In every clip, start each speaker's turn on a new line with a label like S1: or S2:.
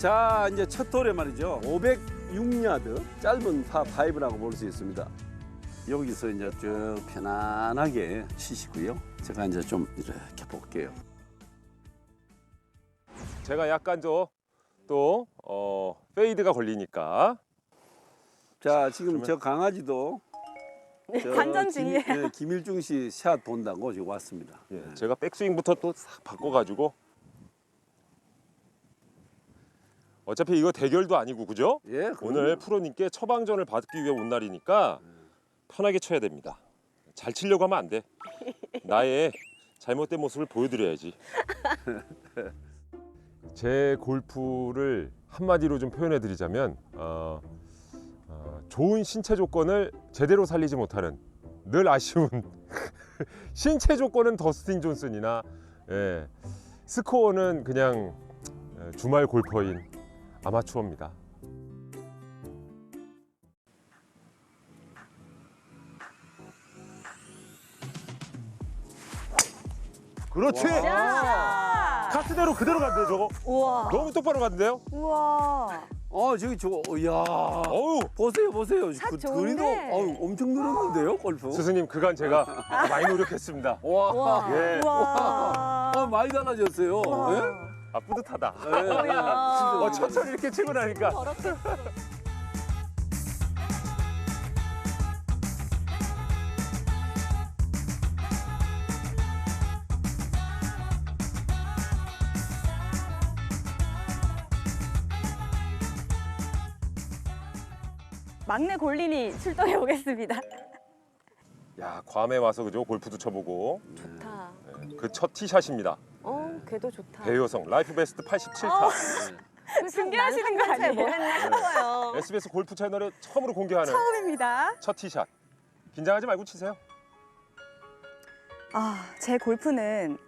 S1: 자, 이제 첫 톨에 말이죠. 506야드 짧은 파 5라고 볼 수 있습니다. 여기서 이제 쭉 편안하게 치시고요. 제가 이제 좀 이렇게 볼게요.
S2: 제가 약간 저또 어, 페이드가 걸리니까
S1: 자, 지금
S2: 그러면-
S1: 저 강아지도 저
S3: 관전
S1: 김-
S3: 중이에요.
S1: 예, 김일중 씨 샷 본다고 지금 왔습니다.
S2: 예,
S1: 예.
S2: 제가 백스윙부터 또 싹 바꿔가지고 어차피 이거 대결도 아니고 그죠?
S1: 예,
S2: 오늘. 프로님께 처방전을 받기 위해 온 날이니까 편하게 쳐야 됩니다. 잘 치려고 하면 안 돼. 나의 잘못된 모습을 보여드려야지. 제 골프를 한마디로 좀 표현해드리자면 어, 어, 좋은 신체 조건을 제대로 살리지 못하는 늘 아쉬운 신체 조건은 더스틴 존슨이나 예, 스코어는 그냥 예, 주말 골퍼인 아마추어입니다. 그렇지.
S3: 야!
S2: 카스대로 그대로 갔는데 저거
S3: 우와.
S2: 너무 똑바로 갔는데요?
S3: 우와.
S1: 어, 저기 저, 야,
S2: 어우
S1: 보세요, 보세요.
S3: 샷
S1: 그,
S3: 좋은데?
S1: 그리도 어우, 엄청 늘었는데요, 골프.
S2: 스승님 그간 제가 많이 노력했습니다.
S1: 와,
S3: 우와.
S2: 예.
S3: 우와.
S1: 어, 많이 달라졌어요.
S3: 우와.
S1: 예?
S2: 아 뿌듯하다.
S1: 예, 진짜.
S2: 어 천천히 이렇게 치고 나니까
S3: 막내 골린이 출동해 오겠습니다.
S2: 야 괌에 와서 그죠 골프도 쳐보고
S3: 좋다.
S2: 그 첫 티샷입니다.
S3: 어, 걔도 좋다.
S2: 배효성 라이프 베스트 87타
S3: 중계하시는 거 아니에요?
S4: 뭐 했나 싶어요.
S2: SBS 골프 채널에 처음으로 공개하는
S3: 처음입니다.
S2: 첫 티샷. 긴장하지 말고 치세요.
S3: 아, 제 골프는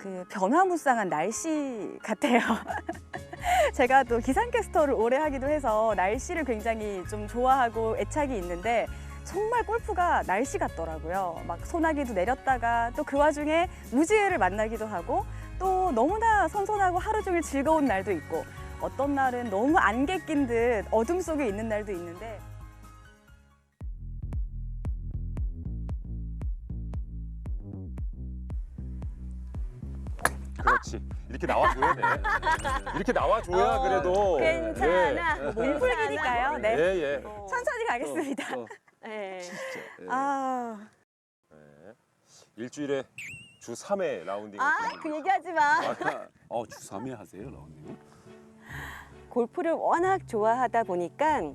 S3: 그 변화무쌍한 날씨 같아요. 제가 또 기상캐스터를 오래 하기도 해서 날씨를 굉장히 좀 좋아하고 애착이 있는데 정말 골프가 날씨 같더라고요. 막 소나기도 내렸다가 또 그 와중에 무지개를 만나기도 하고 또 너무나 선선하고 하루 종일 즐거운 날도 있고 어떤 날은 너무 안개 낀 듯 어둠 속에 있는 날도 있는데
S2: 그렇지. 이렇게 나와줘야 돼. 이렇게 나와줘야
S4: 어,
S2: 그래도.
S4: 괜찮아.
S3: 몸풀기니까요.
S2: 예,
S3: 네.
S2: 예. 예.
S4: 어.
S3: 천천히 가겠습니다.
S1: 어, 어,
S4: 네.
S1: 진짜. 예.
S3: 아,
S2: 예. 일주일에 주 3회 라운딩.
S4: 아, 그 얘기하지 마.
S1: 어, 주 3회 하세요, 라운딩?
S4: 골프를 워낙 좋아하다 보니까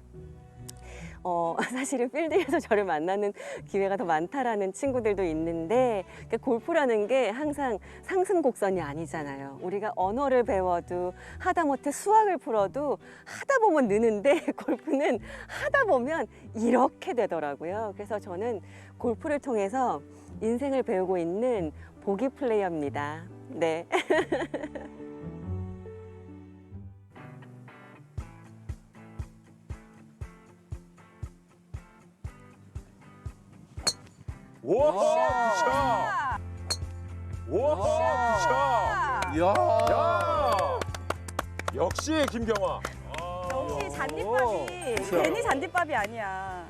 S4: 어, 사실은 필드에서 저를 만나는 기회가 더 많다라는 친구들도 있는데 그러니까 골프라는 게 항상 상승 곡선이 아니잖아요. 우리가 언어를 배워도 하다못해 수학을 풀어도 하다 보면 느는데 골프는 하다 보면 이렇게 되더라고요. 그래서 저는 골프를 통해서 인생을 배우고 있는 보기 플레이어입니다. 네.
S2: 와,
S1: 와.
S2: 굿샷. 와, 굿샷.
S1: 이야.
S2: 야. 역시 김경화. 아.
S3: 역시 잔디밥이 괜히 잔디밥이 아니야.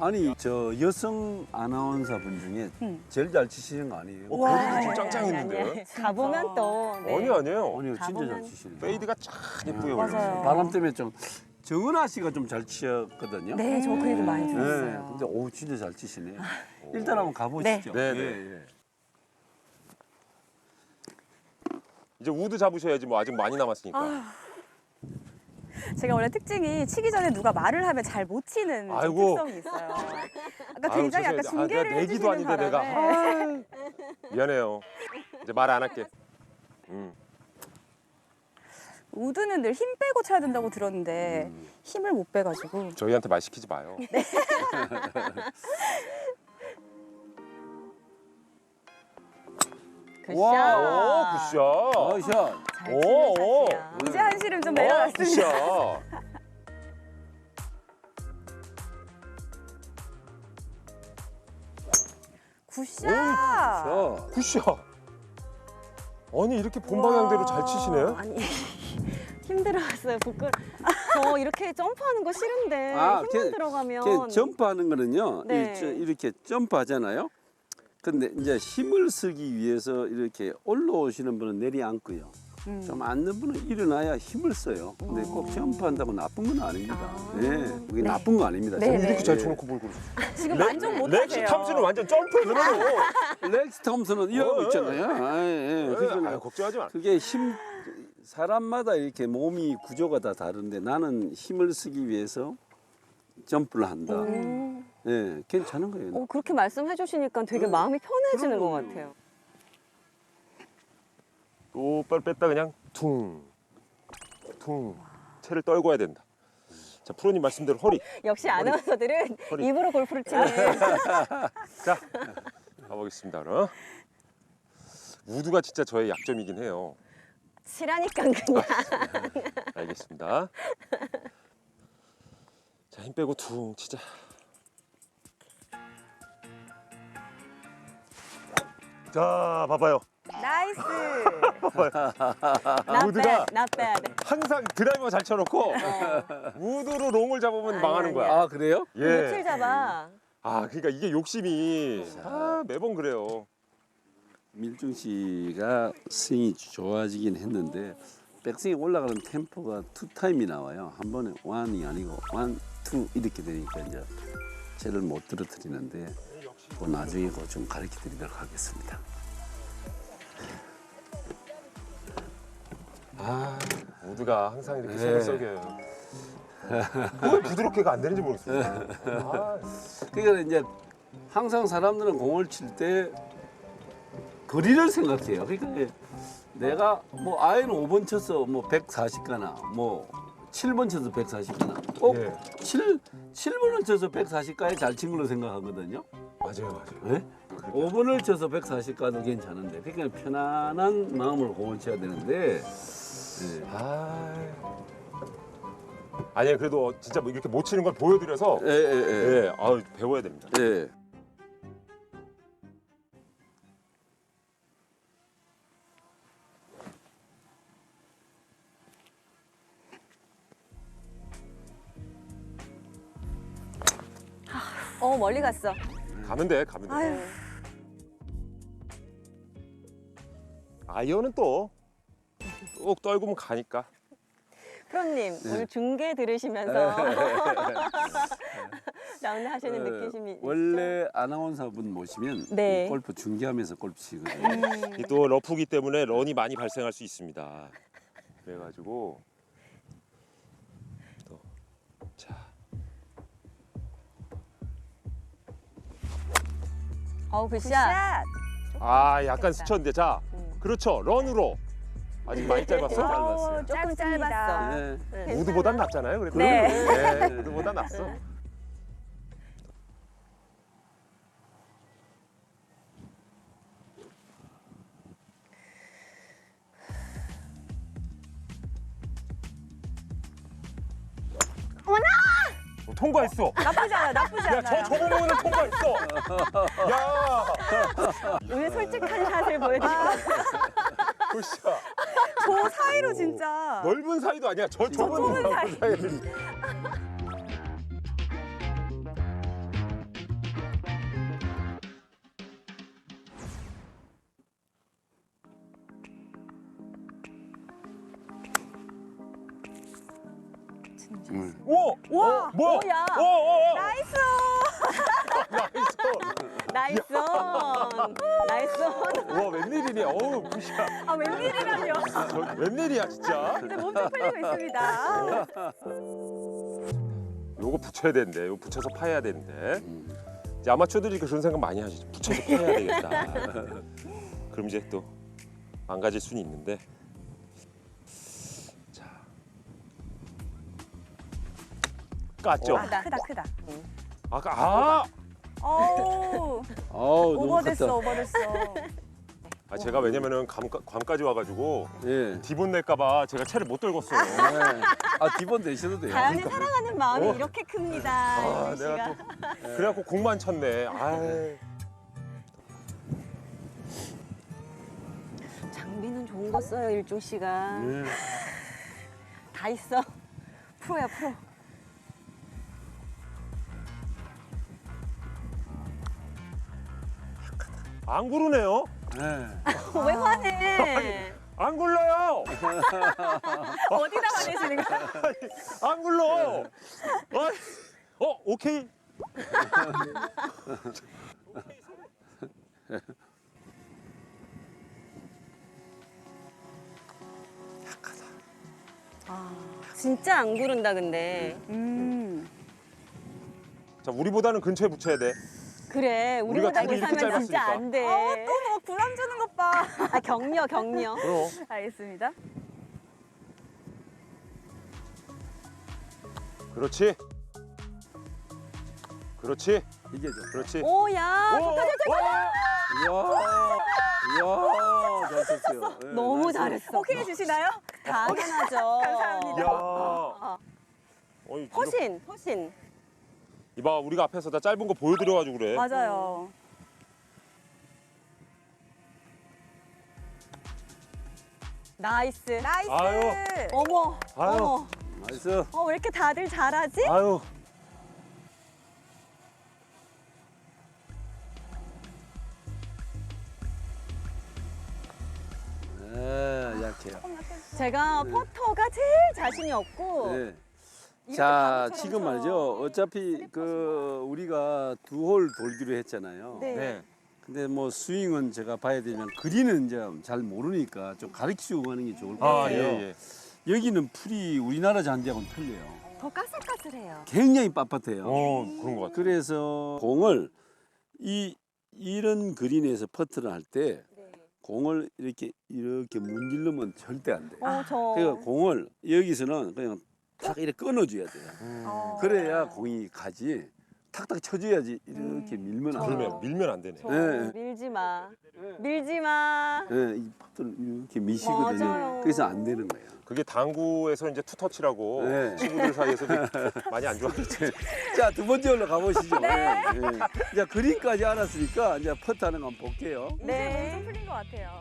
S1: 아니, 저 여성 아나운서 분 중에
S3: 음.
S1: 제일 잘 치시는 거 아니에요?
S2: 어,
S3: 와.
S2: 좀
S4: 아니,
S2: 짱짱했는데.
S4: 가보면 또. 네.
S2: 아니 아니에요.
S1: 아니요, 진짜 잘
S4: 가보면
S1: 치시네요.
S2: 페이드가 쫙 예쁘게
S3: 맞아요.
S2: 올렸어요.
S1: 바람 때문에 좀 정은아 씨가 좀 잘 치셨거든요.
S3: 네, 저 그 얘기 많이
S1: 네,
S3: 들었어요.
S1: 근데 오 진짜 잘 치시네요. 일단 한번 가보시죠.
S2: 네. 네,
S1: 예,
S2: 네.
S1: 예.
S2: 이제 우드 잡으셔야지 뭐 아직 많이 남았으니까.
S3: 제가 원래 특징이 치기 전에 누가 말을 하면 잘 못 치는 좀
S2: 아이고.
S3: 특성이 있어요. 아까
S2: 아유,
S3: 굉장히 아까
S2: 죄송해요. 아,
S3: 중계를
S2: 내가 내기도
S3: 해주시는
S2: 아닌데 내가.
S3: 바람에
S2: 미안해요. 이제 말 안 할게. 음.
S3: 우드는 늘 힘 빼고 쳐야 된다고 들었는데 힘을 못 빼가지고
S2: 저희한테 말 시키지 마요.
S4: 굿샷.
S1: 와.
S2: 오, 굿샷.
S1: 아, 샷.
S4: 잘
S2: 오,
S4: 치는
S2: 오.
S4: 샷이야.
S3: 이제 한시름 좀
S2: 오,
S3: 내려놨습니다.
S2: 굿샷.
S3: 굿샷.
S1: 샷.
S2: 굿샷. 아니 이렇게 본 방향대로 잘 치시네.
S4: 아니 힘들어왔어요. 부끄러. 저 이렇게 점프하는 거 싫은데
S1: 아,
S4: 힘만
S1: 걔-
S4: 들어가면.
S1: 점프하는 거는요.
S4: 네.
S1: 이- 저- 이렇게 점프하잖아요. 근데 이제 힘을 쓰기 위해서 이렇게 올라오시는 분은 내려앉고요.
S3: 음.
S1: 좀 앉는 분은 일어나야 힘을 써요. 근데 꼭 점프한다고 나쁜 건 아닙니다.
S4: 아.
S1: 네, 그게 나쁜 거 아닙니다.
S3: 네. 네.
S2: 이렇게 잘 쳐놓고 뭘 그러지?
S3: 지금
S2: 렉-
S3: 만족 못
S2: 렉시
S3: 하세요.
S2: 탐스는 완전 점프를 늘어요.
S1: 렉스 톰슨은 이러고
S2: 어,
S1: 있잖아요. 아, 예, 예. 그러니까
S2: 아유, 걱정하지 마.
S1: 그게 힘 사람마다 이렇게 몸이 구조가 다 다른데 나는 힘을 쓰기 위해서 점프를 한다.
S4: 음.
S1: 예, 괜찮은 거예요.
S4: 어, 그렇게 말씀해 주시니까 되게 마음이 편해지는 것 같아요.
S2: 똑바로 뺐다 그냥 퉁, 퉁. 채를 떨궈야 된다. 자, 프로님 말씀대로 허리.
S4: 역시 아나운서들은
S2: 허리.
S4: 입으로 골프를 치는
S2: 자, 가보겠습니다. 그럼. 우드가 진짜 저의 약점이긴 해요.
S4: 치라니까 그냥.
S2: 알겠습니다. 자, 힘 빼고 퉁 치자. 자, 봐봐요.
S3: 나이스.
S4: 돼.
S2: 항상 드라이버 잘 쳐놓고 우드로 롱을 잡으면
S4: 아니,
S2: 망하는 거야.
S1: 아 그래요?
S4: 며칠 잡아.
S2: 아, 그러니까 이게 욕심이 아, 매번 그래요.
S1: 밀중 씨가 스윙이 좋아지긴 했는데 백스윙이 올라가는 템포가 투 타임이 나와요. 한 번에 원이 아니고 원, 투 이렇게 되니까 이제 채를 못 떨어뜨리는데 그 나중에 그거 좀 가르쳐 드리도록 하겠습니다.
S2: 아, 우드가 항상 이렇게
S1: 네.
S2: 속을 썩여요. 왜 부드럽게가 안 되는지 모르겠어요. 아,
S1: 그러니까 이제 항상 사람들은 공을 칠 때 거리를 생각해요. 그러니까 내가 뭐 아이는 5번 쳐서 뭐 140 가나 뭐 7번 쳐서 140 가나 꼭
S2: 예.
S1: 7, 7번을 쳐서 140가에 잘 친 걸로 생각하거든요.
S2: 맞아요, 맞아요.
S1: 네? 5번을 쳐서 140 가도 괜찮은데 그러니까 편안한 마음으로 공을 쳐야 되는데 예.
S2: 아, 아니에요. 그래도 진짜 뭐 이렇게 못 치는 걸 보여드려서
S1: 예, 예, 예.
S2: 예, 아, 배워야 됩니다.
S1: 예.
S4: 어, 멀리 갔어.
S2: 가면 돼, 가면 돼.
S3: 아유.
S2: 아이언은 또 꼭 떨구면 가니까.
S4: 프로님
S1: 네.
S4: 오늘 중계 들으시면서 라운드 하시는
S1: 어,
S4: 느끼심이 있죠?
S1: 원래 아나운서분 모시면
S4: 네.
S1: 골프 중계하면서 골프 치거든요.
S2: 이또 러프기 때문에 런이 많이 발생할 수 있습니다. 그래가지고 또 자,
S4: 어우 굿샷.
S3: 샷.
S2: 아 약간 스쳤는데 자,
S4: 음.
S2: 그렇죠 런으로 아직 많이 짧았어.
S1: 짧았어요.
S3: 어,
S4: 조금
S3: 짧습니다.
S4: 짧았어.
S1: 네.
S4: 네.
S2: 우드보단 낫잖아요. 그래도
S3: 네.
S2: 네, 우드보단 낫어. 어, 통과했어.
S3: 나쁘지 않아, 나쁘지
S2: 야,
S3: 않아요.
S2: 저 좁은 부분을 통과했어. 야,
S4: 오늘 솔직한 샷을 보여드리고
S2: 굿샷.
S3: 저 사이로 진짜.
S2: 넓은 사이도 아니야. 저 좁은
S3: 좁은 사이.
S1: 음.
S2: 오!
S3: 와,
S2: 어, 뭐야?
S4: 뭐야?
S2: 오, 오, 오.
S3: 나이스.
S2: 나이스.
S4: 나이스 온. 나이스 온.
S2: 와, 웬일이니? 어우, 굿샷.
S3: 아, 웬일이라뇨.
S2: 저, 웬일이야, 진짜.
S3: 이제 몸좀 풀리고 있습니다.
S2: 요거 붙여야 되는데, 요거 붙여서 파야 되는데.
S1: 음.
S2: 이제 아마추어들이 그런 생각 많이 하시죠. 붙여서 파야 되겠다. 그럼 이제 또 망가질 수는 있는데. 자. 깠죠?
S1: 와.
S3: 크다, 크다, 크다.
S2: 아까, 아!
S3: 어우,
S1: 아우 너무
S3: 오버됐어,
S1: 컸다.
S3: 오버됐어.
S2: 아, 제가 왜냐면은 감, 괌까지 와가지고
S1: 예.
S2: 디본 낼까봐 제가 채를 못 들었어요.
S1: 네. 아 기본 되셔도 돼요.
S4: 자연이 사랑하는 마음이
S2: 어.
S4: 이렇게 큽니다.
S2: 아,
S4: 윤
S2: 내가
S4: 씨가.
S2: 또 그래갖고 공만 쳤네. 아이.
S4: 장비는 좋은 거 써요 일종 씨가.
S1: 네.
S4: 다 있어. 프로야 프로.
S2: 안 구르네요.
S1: 네.
S4: 왜 화내?
S2: 안 굴러요.
S3: 어디다 화내시는 거예요?
S2: 안 굴러. 아, 어, 오케이.
S4: 진짜 안 구른다 근데.
S3: 음.
S2: 자, 우리보다는 근처에 붙여야 돼.
S4: 그래 우리보다
S2: 이렇게
S4: 못하면 진짜
S2: 짧았으니까.
S4: 안 돼.
S3: 또뭐 부담 주는 것 봐.
S4: 아 격려 격려.
S2: 그럼.
S3: 알겠습니다.
S2: 그렇지. 그렇지.
S1: 이게 죠
S2: 그렇지.
S4: 오야
S2: 오,
S4: 좋다 좋다.
S2: 와.
S1: 이야, 이야, 잘 쳤어요. 네,
S4: 너무
S1: 나이스.
S4: 잘했어.
S3: 오케이 해주시나요?
S4: 당연하죠.
S3: 감사합니다.
S2: 야. 어이, 이거-
S4: 허신 허신.
S2: 이봐, 우리가 앞에서 다 짧은 거 보여드려가지고 그래.
S3: 맞아요.
S4: 나이스.
S3: 나이스.
S2: 아유.
S4: 어머
S2: 아유.
S4: 어머.
S1: 나이스.
S4: 어 왜 이렇게 다들 잘하지?
S2: 아유.
S1: 네, 약해요.
S4: 제가 퍼터가 제일 자신이 없고
S1: 네. 자, 지금
S4: 쳐.
S1: 말이죠. 어차피 그 우리가 두 홀 돌기로 했잖아요.
S4: 네.
S2: 네.
S1: 근데 뭐 스윙은 제가 봐야 되면 그린은 이제 잘 모르니까 좀 가르치고 가는 게 좋을 것
S2: 아,
S1: 같아요.
S2: 예, 예.
S1: 여기는 풀이 우리나라 잔디하고는 틀려요.
S4: 더 까슬까슬해요.
S1: 굉장히 빳빳해요.
S2: 어, 그런 것 같아.
S1: 그래서 공을 이 이런 그린에서 퍼트를 할 때
S4: 네.
S1: 공을 이렇게 이렇게 문질르면 절대 안 돼. 요
S4: 어, 저.
S1: 그러니까 공을 여기서는 그냥 탁 이렇게 끊어줘야 돼요.
S2: 음.
S3: 어.
S1: 그래야 공이 가지. 탁탁 쳐줘야지 이렇게
S3: 음.
S1: 밀면 안
S4: 저-
S1: 돼요.
S2: 밀면, 밀면 안 되네.
S4: 저
S1: 네.
S4: 밀지 마. 밀지 마.
S1: 예, 이 퍼트를 이렇게 미시거든요.
S4: 맞아요.
S1: 그래서 안 되는 거예요.
S2: 그게 당구에서 이제 투터치라고
S1: 네.
S2: 친구들 사이에서 많이 안 좋아하겠지.
S1: 자, 두 번째 홀로 가보시죠. 네. 자, 그린까지 알았으니까 이제 퍼트 하는 거 한번 볼게요.
S4: 네.
S3: 좀 풀린 것 같아요.